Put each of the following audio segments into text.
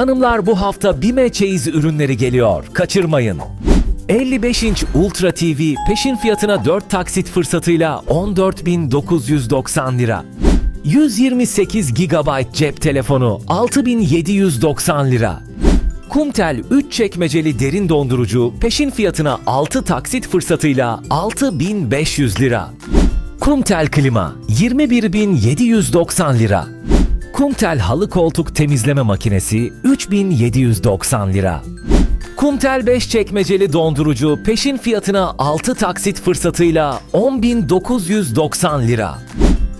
Hanımlar bu hafta Bime Çeyiz ürünleri geliyor. Kaçırmayın. 55 inç Ultra TV peşin fiyatına 4 taksit fırsatıyla 14.990 lira. 128 GB cep telefonu 6790 lira. Kumtel 3 çekmeceli derin dondurucu peşin fiyatına 6 taksit fırsatıyla 6500 lira. Kumtel klima 21790 lira. Kumtel halı koltuk temizleme makinesi 3790 lira. Kumtel 5 çekmeceli dondurucu peşin fiyatına 6 taksit fırsatıyla 10.990 lira.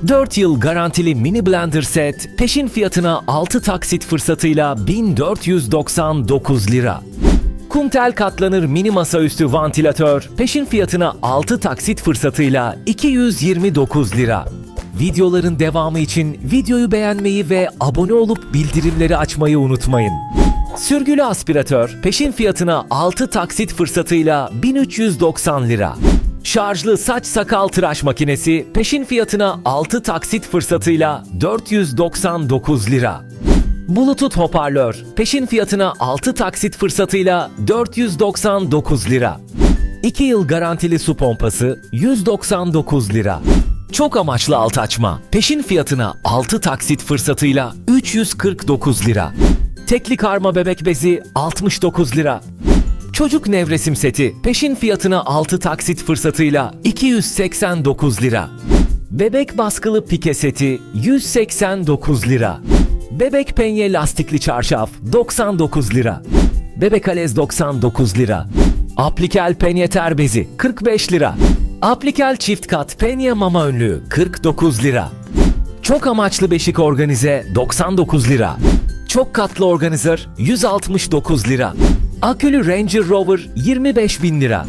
4 yıl garantili mini blender set peşin fiyatına 6 taksit fırsatıyla 1499 lira. Kumtel katlanır mini masaüstü vantilatör peşin fiyatına 6 taksit fırsatıyla 229 lira. Videoların devamı için videoyu beğenmeyi ve abone olup bildirimleri açmayı unutmayın. Sürgülü aspiratör peşin fiyatına 6 taksit fırsatıyla 1390 lira. Şarjlı saç sakal tıraş makinesi peşin fiyatına 6 taksit fırsatıyla 499 lira. Bluetooth hoparlör peşin fiyatına 6 taksit fırsatıyla 499 lira. 2 yıl garantili su pompası 199 lira. Çok amaçlı alt açma peşin fiyatına 6 taksit fırsatıyla 349 lira. Tekli karma bebek bezi 69 lira. Çocuk nevresim seti peşin fiyatına 6 taksit fırsatıyla 289 lira. Bebek baskılı pike seti 189 lira. Bebek penye lastikli çarşaf 99 lira. Bebek alez 99 lira. Aplikel penye ter bezi 45 lira. Aplikel çift kat penye mama önlüğü 49 lira. Çok amaçlı beşik organize 99 lira. Çok katlı organizer 169 lira. Akülü Ranger Rover 25 bin lira.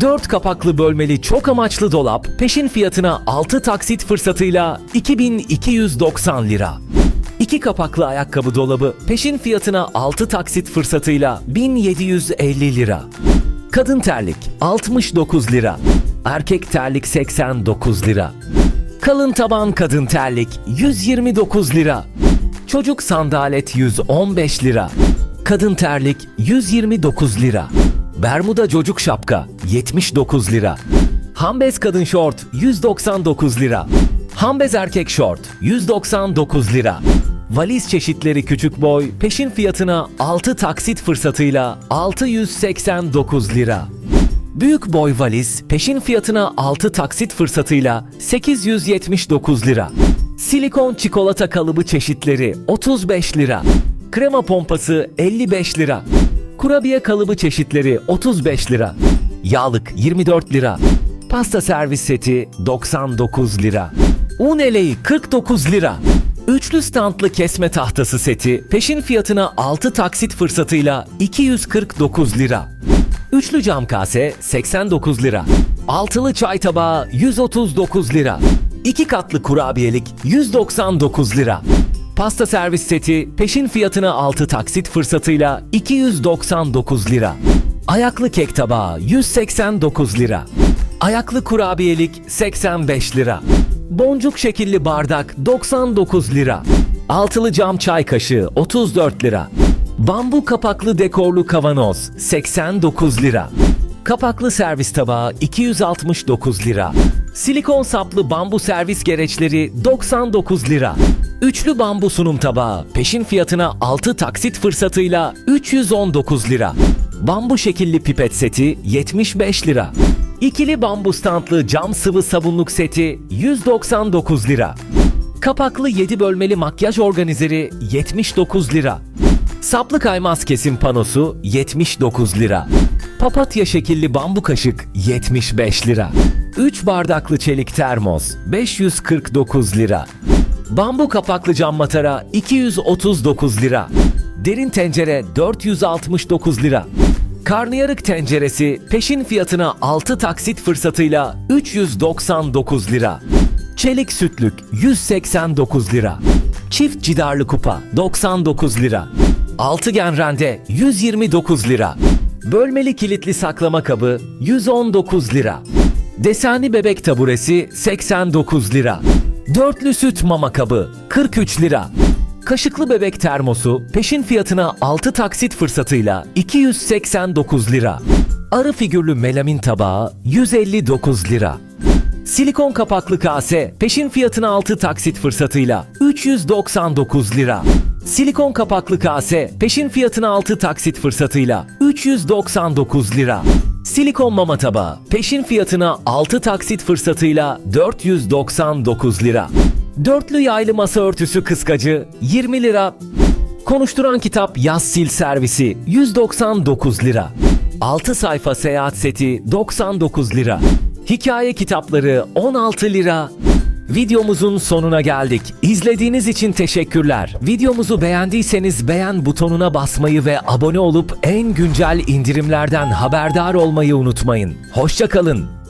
4 kapaklı bölmeli çok amaçlı dolap peşin fiyatına 6 taksit fırsatıyla 2290 lira. 2 kapaklı ayakkabı dolabı peşin fiyatına 6 taksit fırsatıyla 1750 lira. Kadın terlik 69 lira. Erkek terlik 89 lira. Kalın taban kadın terlik 129 lira. Çocuk sandalet 115 lira. Kadın terlik 129 lira. Bermuda çocuk şapka 79 lira. Hambez kadın şort 199 lira. Hambez erkek şort 199 lira. Valiz çeşitleri küçük boy peşin fiyatına 6 taksit fırsatıyla 689 lira. Büyük boy valiz peşin fiyatına 6 taksit fırsatıyla 879 lira. Silikon çikolata kalıbı çeşitleri 35 lira. Krema pompası 55 lira. Kurabiye kalıbı çeşitleri 35 lira. Yağlık 24 lira. Pasta servis seti 99 lira. Un eleği 49 lira. Üçlü standlı kesme tahtası seti peşin fiyatına 6 taksit fırsatıyla 249 lira. Üçlü cam kase 89 lira. Altılı çay tabağı 139 lira. İki katlı kurabiyelik 199 lira. Pasta servis seti peşin fiyatına 6 taksit fırsatıyla 299 lira. Ayaklı kek tabağı 189 lira. Ayaklı kurabiyelik 85 lira. Boncuk şekilli bardak 99 lira. Altılı cam çay kaşığı 34 lira. Bambu kapaklı dekorlu kavanoz 89 lira. Kapaklı servis tabağı 269 lira. Silikon saplı bambu servis gereçleri 99 lira. Üçlü bambu sunum tabağı peşin fiyatına 6 taksit fırsatıyla 319 lira. Bambu şekilli pipet seti 75 lira. İkili bambu standlı cam sıvı sabunluk seti 199 lira. Kapaklı 7 bölmeli makyaj organizeri 79 lira. Saplı kaymaz kesim panosu 79 lira. Papatya şekilli bambu kaşık 75 lira. 3 bardaklı çelik termos 549 lira. Bambu kapaklı cam matara 239 lira. Derin tencere 469 lira. Karnıyarık tenceresi peşin fiyatına 6 taksit fırsatıyla 399 lira. Çelik sütlük 189 lira. Çift cidarlı kupa 99 lira. Altıgen rende 129 lira. Bölmeli kilitli saklama kabı 119 lira. Deseni bebek taburesi 89 lira. Dörtlü süt mama kabı 43 lira. Kaşıklı bebek termosu peşin fiyatına 6 taksit fırsatıyla 289 lira. Arı figürlü melamin tabağı 159 lira. Silikon kapaklı kase peşin fiyatına 6 taksit fırsatıyla 399 lira. Silikon kapaklı kase peşin fiyatına 6 taksit fırsatıyla 399 lira. Silikon mama tabağı peşin fiyatına 6 taksit fırsatıyla 499 lira. Dörtlü yaylı masa örtüsü kıskacı 20 lira. Konuşturan kitap yaz sil servisi 199 lira. 6 sayfa seyahat seti 99 lira. Hikaye kitapları 16 lira. Videomuzun sonuna geldik. İzlediğiniz için teşekkürler. Videomuzu beğendiyseniz beğen butonuna basmayı ve abone olup en güncel indirimlerden haberdar olmayı unutmayın. Hoşçakalın.